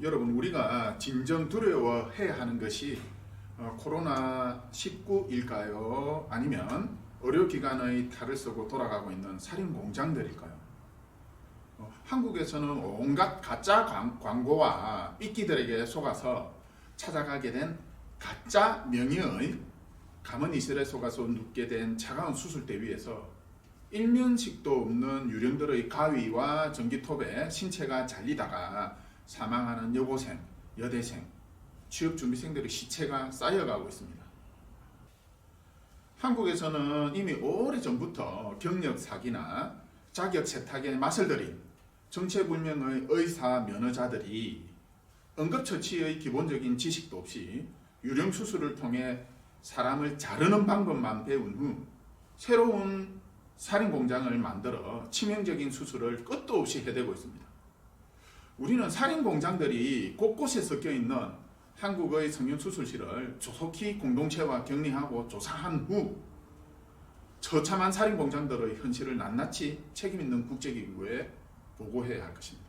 여러분 우리가 진정 두려워해야 하는 것이 어, 코로나 19일까요? 아니면 의료기관의 탈을 쓰고 돌아가고 있는 살인 공장들일까요? 어, 한국에서는 온갖 가짜 광, 광고와 삐끼들에게 속아서 찾아가게 된 가짜 명의의 가문 이슬에 속아서 눕게 된 차가운 수술대 위에서 일면식도 없는 유령들의 가위와 전기톱에 신체가 잘리다가 사망하는 여고생, 여대생, 취업준비생들의 시체가 쌓여가고 있습니다. 한국에서는 이미 오래전부터 경력 사기나 자격 세탁에 맛을 들인 정체불명의 의사 면허자들이 응급처치의 기본적인 지식도 없이 유령 수술을 통해 사람을 자르는 방법만 배운 후 새로운 살인 공장을 만들어 치명적인 수술을 끝도 없이 해대고 있습니다. 우리는 살인 공장들이 곳곳에 섞여 있는 한국의 성형수술실을 조속히 공동체와 격리하고 조사한 후 처참한 살인 공장들의 현실을 낱낱이 책임 있는 국제기구에 보고해야 할 것입니다.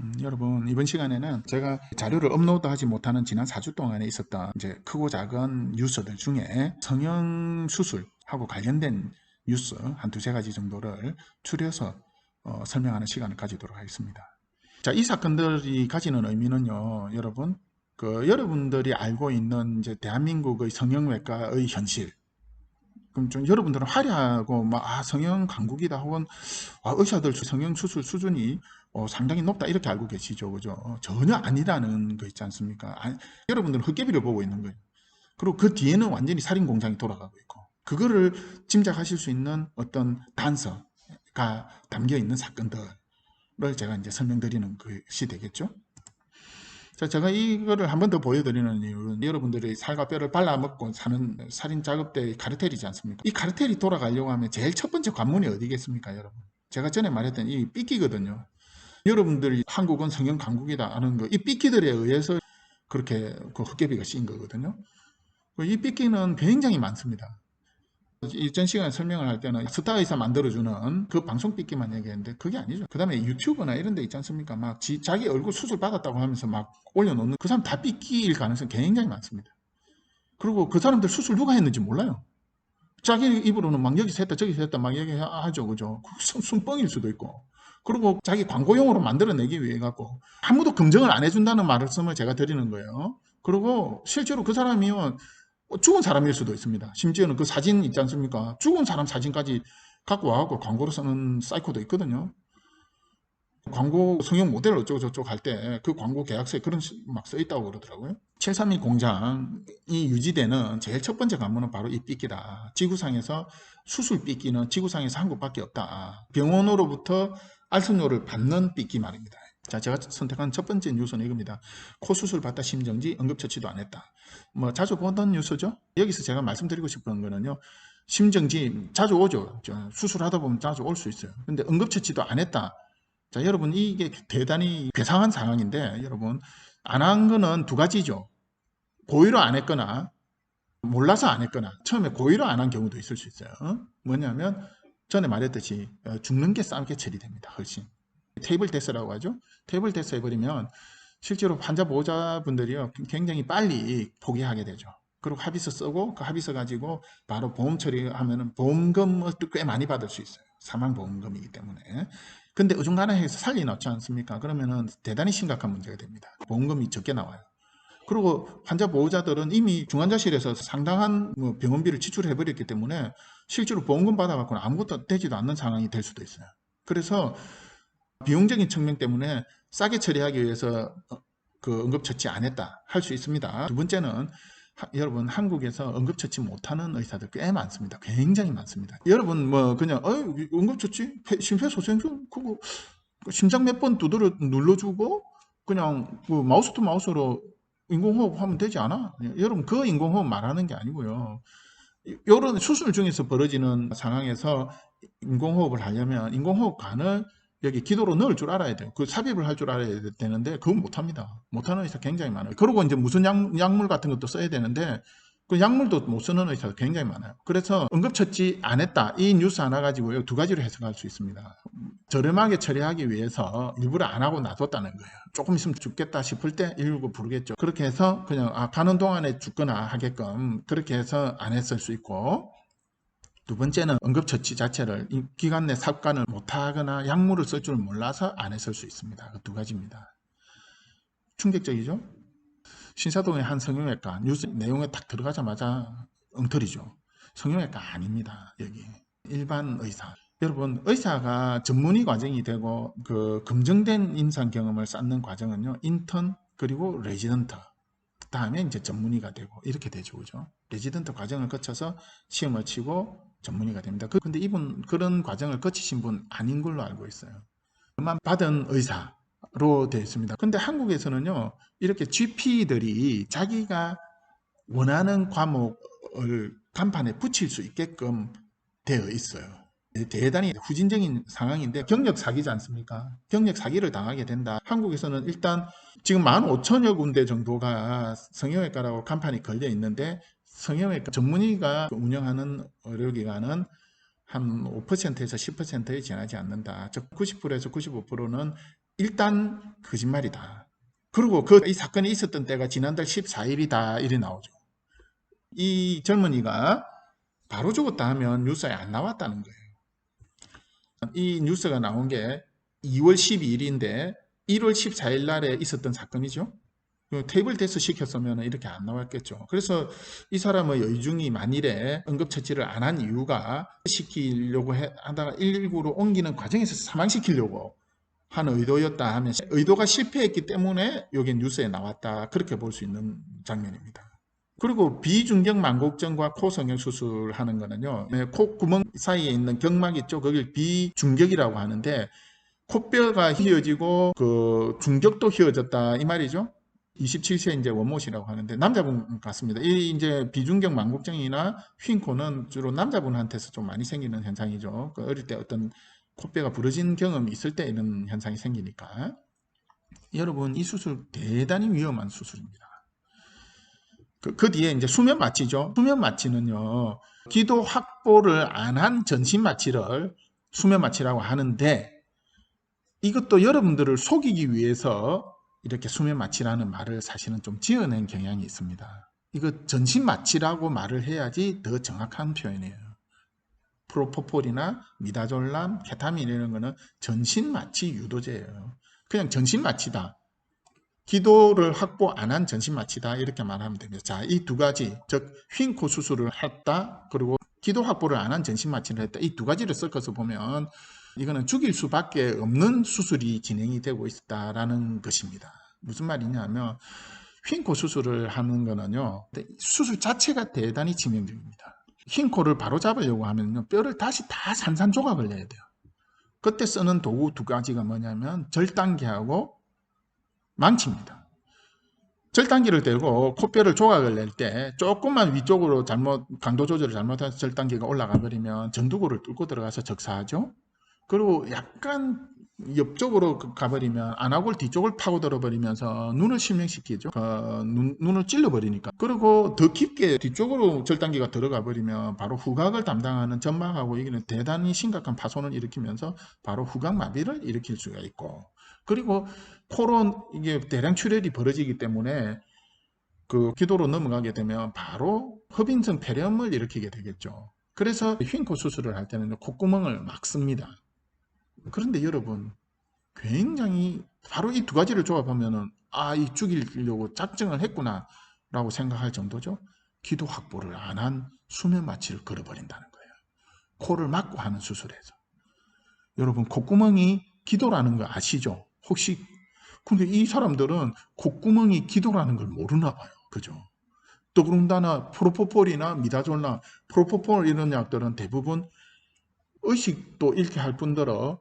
음, 여러분 이번 시간에는 제가 자료를 업로드하지 못하는 지난 4주 동안에 있었던 이제 크고 작은 뉴스들 중에 성형 수술하고 관련된 뉴스 한 두세 가지 정도를 추려서 어, 설명하는 시간을 가지도록 하겠습니다. 자, 이 사건들이 가지는 의미는요, 여러분, 그 여러분들이 알고 있는 이제 대한민국의 성형외과의 현실. 그럼 좀 여러분들은 화려하고 막 아, 성형 강국이다 혹은 아, 의사들 성형 수술 수준이 어, 상당히 높다 이렇게 알고 계시죠, 그죠? 어, 전혀 아니라는 거 있지 않습니까? 아, 여러분들은 헛개비를 보고 있는 거예요. 그리고 그 뒤에는 완전히 살인 공장이 돌아가고 있고 그거를 짐작하실 수 있는 어떤 단서 가 담겨 있는 사건들을 제가 이제 설명드리는 것이 되겠죠. 자, 제가 이거를 한 번 더 보여드리는 이유는 여러분들이 살과 뼈를 발라먹고 사는 살인 작업대의 카르텔이지 않습니까? 이 카르텔이 돌아가려고 하면 제일 첫 번째 관문이 어디겠습니까, 여러분? 제가 전에 말했던 이 삐끼거든요. 여러분들이 한국은 성형 강국이다 하는 거, 이 삐끼들에 의해서 그렇게 그 헛개비가 씌인 거거든요. 이 삐끼는 굉장히 많습니다. 이전 시간에 설명을 할 때는 스타 의사 만들어주는 그 방송 삐끼만 얘기했는데 그게 아니죠. 그 다음에 유튜브나 이런 데 있지 않습니까? 막 지, 자기 얼굴 수술 받았다고 하면서 막 올려놓는 그 사람 다 삐끼일 가능성이 굉장히 많습니다. 그리고 그 사람들 수술 누가 했는지 몰라요. 자기 입으로는 막 여기서 했다 저기서 했다 막 얘기하죠. 그죠? 순, 순뻥일 수도 있고. 그리고 자기 광고용으로 만들어내기 위해 갖고 아무도 검증을 안 해준다는 말씀을 제가 드리는 거예요. 그리고 실제로 그 사람이요 죽은 사람일 수도 있습니다. 심지어는 그 사진 있지 않습니까? 죽은 사람 사진까지 갖고 와갖고 광고로 쓰는 사이코도 있거든요. 광고 성형 모델 어쩌고 저쩌고 할 때 그 광고 계약서에 그런 막 써 있다고 그러더라고요. 731 공장이 유지되는 제일 첫 번째 관문은 바로 이 삐끼다. 지구상에서 수술 삐끼는 지구상에서 한 곳밖에 없다. 병원으로부터 알선료를 받는 삐끼 말입니다. 자, 제가 선택한 첫 번째 뉴스는 이겁니다. 코 수술 받다 심정지 응급처치도 안 했다. 뭐 자주 보던 뉴스죠. 여기서 제가 말씀드리고 싶은 거는요. 심정지 자주 오죠. 수술하다 보면 자주 올 수 있어요. 근데 응급처치도 안 했다. 자, 여러분 이게 대단히 괴상한 상황인데 여러분 안 한 거는 두 가지죠. 고의로 안 했거나 몰라서 안 했거나 처음에 고의로 안 한 경우도 있을 수 있어요. 뭐냐면 전에 말했듯이 어, 죽는 게 싸게 처리됩니다. 훨씬. 테이블 데스라고 하죠. 테이블 데스 해버리면 실제로 환자 보호자분들이요 굉장히 빨리 포기하게 되죠. 그리고 합의서 쓰고 그 합의서 가지고 바로 보험 처리하면은 보험금을 꽤 많이 받을 수 있어요. 사망 보험금이기 때문에. 근데 어중간하해서 살리 넣지 않습니까? 그러면은 대단히 심각한 문제가 됩니다. 보험금이 적게 나와요. 그리고 환자 보호자들은 이미 중환자실에서 상당한 뭐 병원비를 지출해 버렸기 때문에 실제로 보험금 받아갖고는 아무것도 되지도 않는 상황이 될 수도 있어요. 그래서 비용적인 측면 때문에 싸게 처리하기 위해서 어, 그 응급처치 안 했다 할 수 있습니다. 두 번째는 하, 여러분 한국에서 응급처치 못하는 의사들 꽤 많습니다. 굉장히 많습니다. 여러분 뭐 그냥 어 응급처치 심폐소생술 그거 그 심장 몇 번 두드려 눌러주고 그냥 그 마우스 투 마우스로 인공호흡 하면 되지 않아? 여러분 그 인공호흡 말하는 게 아니고요. 이런 수술 중에서 벌어지는 상황에서 인공호흡을 하려면 인공호흡관을 여기 기도로 넣을 줄 알아야 돼요. 그 삽입을 할 줄 알아야 되는데 그건 못합니다. 못하는 의사 굉장히 많아요. 그리고 이제 무슨 약, 약물 같은 것도 써야 되는데 그 약물도 못 쓰는 의사가 굉장히 많아요. 그래서 응급처치 안 했다 이 뉴스 하나 가지고 두 가지로 해석할 수 있습니다. 저렴하게 처리하기 위해서 일부러 안 하고 놔뒀다는 거예요. 조금 있으면 죽겠다 싶을 때 119 부르겠죠. 그렇게 해서 그냥 아, 가는 동안에 죽거나 하게끔 그렇게 해서 안 했을 수 있고 두 번째는 응급처치 자체를 이 기간 내 삽관을 못하거나 약물을 쓸 줄 몰라서 안 했을 수 있습니다. 그 두 가지입니다. 충격적이죠? 신사동의 한 성형외과 뉴스 내용에 딱 들어가자마자 엉터리죠. 성형외과 아닙니다. 여기 일반 의사. 여러분 의사가 전문의 과정이 되고 그 검증된 임상 경험을 쌓는 과정은요 인턴 그리고 레지던트 다음에 이제 전문의가 되고 이렇게 되죠 그죠 레지던트 과정을 거쳐서 시험을 치고 전문의가 됩니다 그- 근데 이분 그런 과정을 거치신 분 아닌 걸로 알고 있어요 그만 받은 의사로 되어 있습니다 근데 한국에서는요 이렇게 GP들이 자기가 원하는 과목을 간판에 붙일 수 있게끔 되어 있어요 대단히 후진적인 상황인데 경력 사기지 않습니까? 경력 사기를 당하게 된다. 한국에서는 일단 지금 15,000여 군데 정도가 성형외과라고 간판이 걸려 있는데 성형외과 전문의가 운영하는 의료기관은 한 5%에서 10%에 지나지 않는다. 즉 90%에서 95%는 일단 거짓말이다. 그리고 그 이 사건이 있었던 때가 지난달 14일이다 이래 나오죠. 이 젊은이가 바로 죽었다 하면 뉴스에 안 나왔다는 거예요. 이 뉴스가 나온 게 2월 12일인데 1월 14일 날에 있었던 사건이죠. 그 테이블 테스트 시켰으면 이렇게 안 나왔겠죠. 그래서 이 사람의 의중이 만일에 응급처치를 안 한 이유가 시키려고 해- 하다가 119로 옮기는 과정에서 사망시키려고 한 의도였다 하면 의도가 실패했기 때문에 여기 뉴스에 나왔다. 그렇게 볼 수 있는 장면입니다. 그리고 비중격 망곡증과 코 성형 수술하는 거는요. 네, 콧구멍 사이에 있는 경막 있죠. 거길 비중격이라고 하는데 콧뼈가 휘어지고 그 중격도 휘어졌다 이 말이죠. 27세 이제 원모시라고 하는데 남자분 같습니다. 이 이제 비중격 망곡증이나 휜 코는 주로 남자분한테서 좀 많이 생기는 현상이죠. 그 어릴 때 어떤 콧뼈가 부러진 경험이 있을 때 이런 현상이 생기니까. 여러분 이 수술 대단히 위험한 수술입니다. 그, 그 뒤에 이제 수면 마취죠. 수면 마취는요, 기도 확보를 안 한 전신 마취를 수면 마취라고 하는데, 이것도 여러분들을 속이기 위해서 이렇게 수면 마취라는 말을 사실은 좀 지어낸 경향이 있습니다. 이거 전신 마취라고 말을 해야지 더 정확한 표현이에요. 프로포폴이나 미다졸람, 케타민 이런 거는 전신 마취 유도제예요. 그냥 전신 마취다. 기도를 확보 안 한 전신 마취다 이렇게 말하면 됩니다. 자, 이 두 가지 즉 휜코 수술을 했다 그리고 기도 확보를 안 한 전신 마취를 했다 이 두 가지를 섞어서 보면 이거는 죽일 수밖에 없는 수술이 진행이 되고 있다라는 것입니다. 무슨 말이냐면 휜코 수술을 하는 거는요 수술 자체가 대단히 치명적입니다. 휜 코를 바로 잡으려고 하면요 뼈를 다시 다 산산조각을 내야 돼요. 그때 쓰는 도구 두 가지가 뭐냐면 절단기하고 망치입니다. 절단기를 대고 코뼈를 조각을 낼 때 조금만 위쪽으로 잘못 강도 조절을 잘못해서 절단기가 올라가 버리면 전두구를 뚫고 들어가서 적사하죠. 그리고 약간 옆쪽으로 가버리면 안하골 뒤쪽을 파고들어 버리면서 눈을 실명시키죠. 그 눈, 눈을 찔러 버리니까. 그리고 더 깊게 뒤쪽으로 절단기가 들어가 버리면 바로 후각을 담당하는 점막하고 이기는 대단히 심각한 파손을 일으키면서 바로 후각 마비를 일으킬 수가 있고 그리고 코로 이게 대량 출혈이 벌어지기 때문에 그 기도로 넘어가게 되면 바로 허빈성 폐렴을 일으키게 되겠죠. 그래서 휜코 수술을 할 때는 콧구멍을 막습니다. 그런데 여러분 굉장히 바로 이 두 가지를 조합하면은 아, 이 죽이려고 작정을 했구나 라고 생각할 정도죠. 기도 확보를 안 한 수면 마취를 걸어버린다는 거예요. 코를 막고 하는 수술에서. 여러분 콧구멍이 기도라는 거 아시죠? 혹시 근데 이 사람들은 콧구멍이 기도라는 걸 모르나 봐요. 그죠? 더그룬다나 프로포폴이나 미다졸나 프로포폴 이런 약들은 대부분 의식도 잃게 할 뿐더러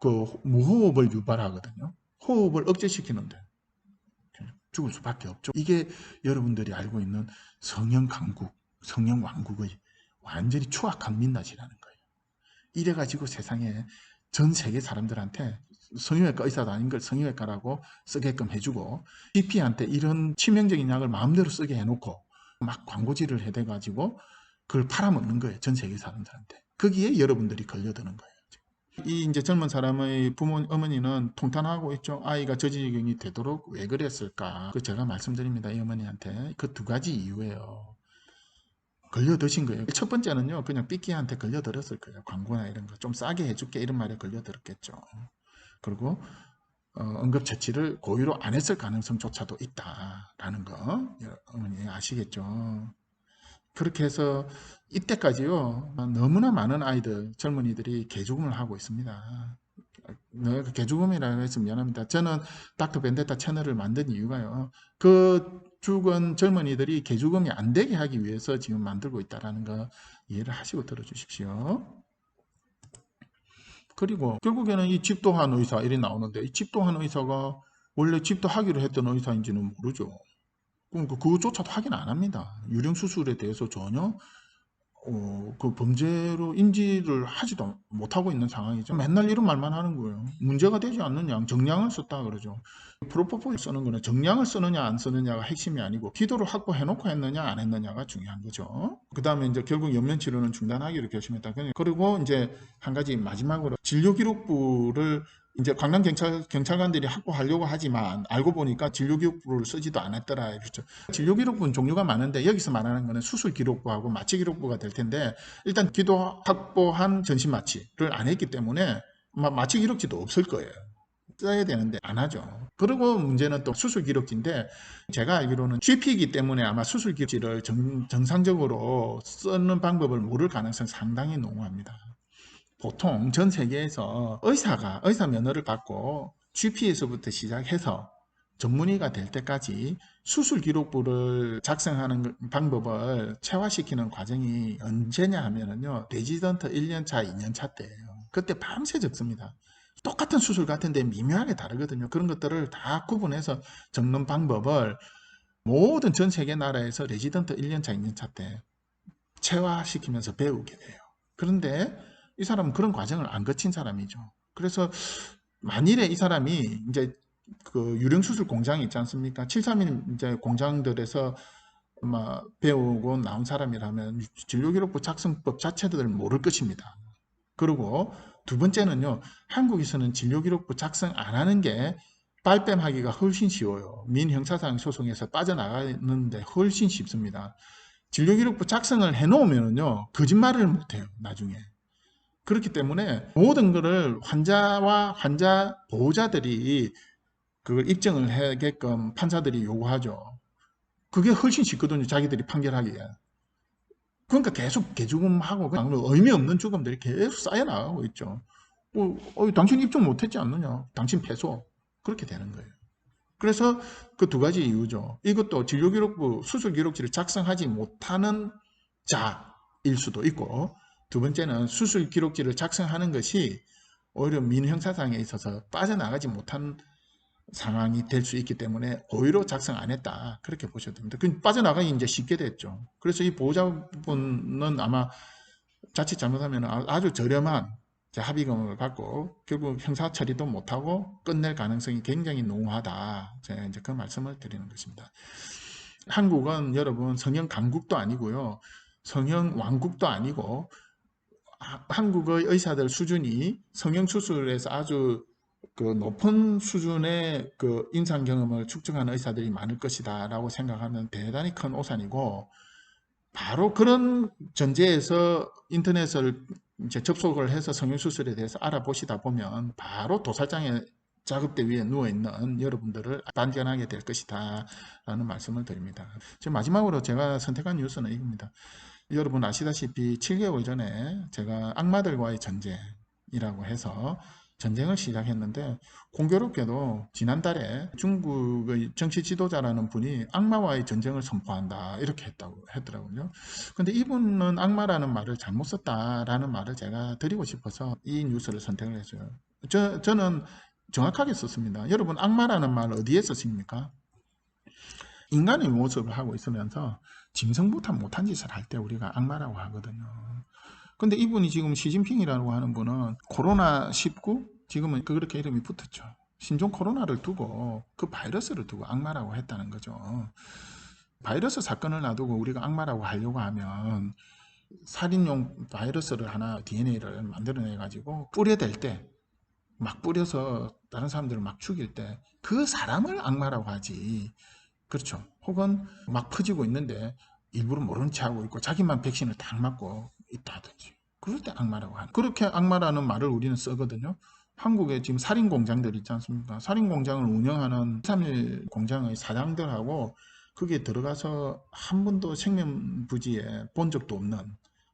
그 무호흡을 유발하거든요. 호흡을 억제시키는데 죽을 수밖에 없죠. 이게 여러분들이 알고 있는 성형 강국, 성형 왕국의 완전히 추악한 민낯이라는 거예요. 이래가지고 세상에 전 세계 사람들한테 성형외과 의사도 아닌 걸 성형외과라고 쓰게끔 해주고 GP한테 이런 치명적인 약을 마음대로 쓰게 해놓고 막 광고질을 해대가지고 그걸 팔아먹는 거예요. 전 세계 사람들한테. 거기에 여러분들이 걸려드는 거예요. 이 이제 젊은 사람의 부모 어머니는 통탄하고 있죠. 아이가 저지경이 되도록 왜 그랬을까? 그 제가 말씀드립니다. 이 어머니한테 그 두 가지 이유예요. 걸려드신 거예요. 첫 번째는요, 그냥 삐끼한테 걸려들었을 거예요. 광고나 이런 거. 좀 싸게 해줄게. 이런 말에 걸려들었겠죠. 그리고, 어, 응급처치를 고의로 안 했을 가능성조차도 있다라는 거. 어머니 아시겠죠? 그렇게 해서 이때까지요, 너무나 많은 아이들, 젊은이들이 개죽음을 하고 있습니다. 네, 그 개죽음이라고 해서 미안합니다. 저는 닥터 벤데타 채널을 만든 이유가요. 그 죽은 젊은이들이 개죽음이 안 되게 하기 위해서 지금 만들고 있다는 거 이해를 하시고 들어주십시오. 그리고 결국에는 이 집도한 의사 이리 나오는데 이 집도한 의사가 원래 집도하기로 했던 의사인지는 모르죠. 그럼 그- 그거조차도 확인 안 합니다. 유령 수술에 대해서 전혀 어, 그 범죄로 인지를 하지도 못하고 있는 상황이죠. 맨날 이런 말만 하는 거예요. 문제가 되지 않는 양, 정량을 썼다 그러죠. 프로포폴 쓰는 거는 정량을 쓰느냐 안 쓰느냐가 핵심이 아니고 기도를 확보해놓고 했느냐 안 했느냐가 중요한 거죠. 그 다음에 이제 결국 연면 치료는 중단하기로 결심했다. 그리고 이제 한 가지 마지막으로 진료 기록부를 이제 관광 경찰 경찰관들이 확보하려고 하지만 알고 보니까 진료 기록부를 쓰지도 않았더라 그렇죠. 진료 기록부는 종류가 많은데 여기서 말하는 거는 수술 기록부하고 마취 기록부가 될 텐데 일단 기도 확보한 전신 마취를 안 했기 때문에 마- 마취 기록지도 없을 거예요. 써야 되는데 안 하죠. 그리고 문제는 또 수술 기록지인데 제가 알기로는 GP이기 때문에 아마 수술 기록지를 정, 정상적으로 쓰는 방법을 모를 가능성 상당히 농후합니다. 보통 전 세계에서 의사가 의사 면허를 받고 GP에서부터 시작해서 전문의가 될 때까지 수술 기록부를 작성하는 방법을 체화시키는 과정이 언제냐 하면은요 레지던트 1년차, 2년차 때예요. 그때 밤새 적습니다. 똑같은 수술 같은데 미묘하게 다르거든요. 그런 것들을 다 구분해서 적는 방법을 모든 전 세계 나라에서 레지던트 1년차, 2년차 때 체화시키면서 배우게 돼요. 그런데 이 사람은 그런 과정을 안 거친 사람이죠. 그래서 만일에 이 사람이 이제 그 유령 수술 공장이 있지 않습니까? 731 이제 공장들에서 아마 배우고 나온 사람이라면 진료기록부 작성법 자체들을 모를 것입니다. 그리고 두 번째는요, 한국에서는 진료기록부 작성 안 하는 게 빨뱀하기가 훨씬 쉬워요. 민형사상 소송에서 빠져나가는데 훨씬 쉽습니다. 진료기록부 작성을 해놓으면요, 거짓말을 못해요, 나중에. 그렇기 때문에 모든 것을 환자와 환자 보호자들이 그걸 입증을 하게끔 판사들이 요구하죠. 그게 훨씬 쉽거든요. 자기들이 판결하기에. 그러니까 계속 개죽음하고 그냥 의미 없는 죽음들이 계속 쌓여 나가고 있죠. 어, 어, 당신 입증 못했지 않느냐? 당신 패소. 그렇게 되는 거예요. 그래서 그 두 가지 이유죠. 이것도 진료기록부 수술기록지를 작성하지 못하는 자일 수도 있고 두 번째는 수술 기록지를 작성하는 것이 오히려 민형사상에 있어서 빠져나가지 못한 상황이 될 수 있기 때문에 고의로 작성 안 했다. 그렇게 보셔도 됩니다. 그 빠져나가기 이제 쉽게 됐죠. 그래서 이 보호자분은 아마 자칫 잘못하면 아- 아주 저렴한 합의금을 받고 결국 형사 처리도 못하고 끝낼 가능성이 굉장히 농후하다. 제가 이제 그 말씀을 드리는 것입니다. 한국은 여러분 성형 강국도 아니고요. 성형 왕국도 아니고 하- 한국의 의사들 수준이 성형 수술에서 아주 그 높은 수준의 그 임상 경험을 축적하는 의사들이 많을 것이다 라고 생각하면 대단히 큰 오산이고 바로 그런 전제에서 인터넷을 이제 접속을 해서 성형수술에 대해서 알아보시다 보면 바로 도살장에 작업대 위에 누워있는 여러분들을 반전하게 될 것이다 라는 말씀을 드립니다. 지금 마지막으로 제가 선택한 뉴스는 이겁니다. 여러분 아시다시피 7개월 전에 제가 악마들과의 전쟁이라고 해서 전쟁을 시작했는데 공교롭게도 지난달에 중국의 정치 지도자라는 분이 악마와의 전쟁을 선포한다 이렇게 했다고 했더라고요. 근데 이분은 악마라는 말을 잘못 썼다라는 말을 제가 드리고 싶어서 이 뉴스를 선택을 했어요. 저, 저는 정확하게 썼습니다. 여러분 악마라는 말 어디에 썼습니까? 인간의 모습을 하고 있으면서 짐승부터 못한 짓을 할 때 우리가 악마라고 하거든요. 근데 이분이 지금 시진핑이라고 하는 분은 코로나19 지금은 그렇게 이름이 붙었죠. 신종 코로나를 두고 그 바이러스를 두고 악마라고 했다는 거죠. 바이러스 사건을 놔두고 우리가 악마라고 하려고 하면 살인용 바이러스를 하나 DNA를 만들어내 가지고 뿌려댈 때 막 뿌려서 다른 사람들을 막 죽일 때 그 사람을 악마라고 하지. 그렇죠. 혹은 막 퍼지고 있는데 일부러 모른 체 하고 있고 자기만 백신을 딱 맞고 있다든지. 그럴 때 악마라고 하는. 그렇게 악마라는 말을 우리는 쓰거든요. 한국에 지금 살인 공장들 있지 않습니까? 살인 공장을 운영하는 3일 공장의 사장들하고 그게 들어가서 한 번도 생명 부지에 본 적도 없는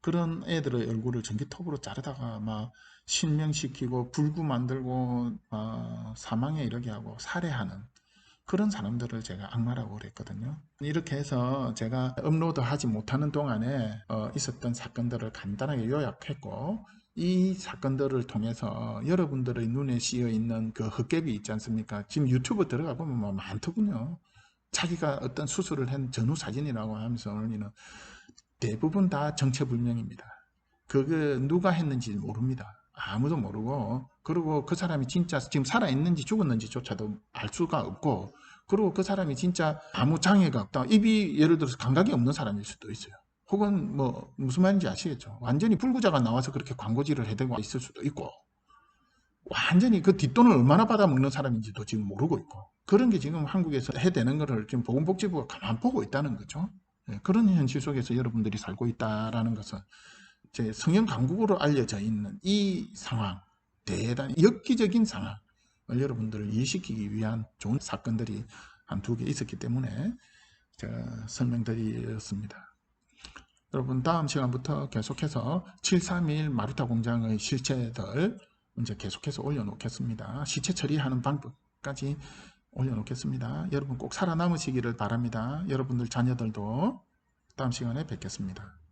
그런 애들의 얼굴을 전기톱으로 자르다가 막 실명시키고 불구 만들고 어, 사망에 이르게 하고 살해하는 그런 사람들을 제가 악마라고 그랬거든요. 이렇게 해서 제가 업로드 하지 못하는 동안에 어, 있었던 사건들을 간단하게 요약했고 이 사건들을 통해서 여러분들의 눈에 씌어 있는 그 헛개비 있지 않습니까? 지금 유튜브 들어가 보면 뭐 많더군요. 자기가 어떤 수술을 한 전후 사진이라고 하면서 올리는 대부분 다 정체불명입니다. 그게 누가 했는지 모릅니다. 아무도 모르고 그리고 그 사람이 진짜 지금 살아있는지 죽었는지조차도 알 수가 없고 그리고 그 사람이 진짜 아무 장애가 없다. 입이 예를 들어서 감각이 없는 사람일 수도 있어요. 혹은 뭐 무슨 말인지 아시겠죠? 완전히 불구자가 나와서 그렇게 광고지를 해대고 있을 수도 있고 완전히 그 뒷돈을 얼마나 받아먹는 사람인지도 지금 모르고 있고 그런 게 지금 한국에서 해대는 거를 지금 보건복지부가 가만 보고 있다는 거죠. 예, 그런 현실 속에서 여러분들이 살고 있다라는 것은 제 성형 강국으로 알려져 있는 이 상황, 대단히 엽기적인 상황을 여러분들을 이해시키기 위한 좋은 사건들이 한 두 개 있었기 때문에 제가 설명드렸습니다. 여러분 다음 시간부터 계속해서 731 마루타 공장의 실체들 이제 계속해서 올려놓겠습니다. 시체 처리하는 방법까지 올려놓겠습니다. 여러분 꼭 살아남으시기를 바랍니다. 여러분들 자녀들도 다음 시간에 뵙겠습니다.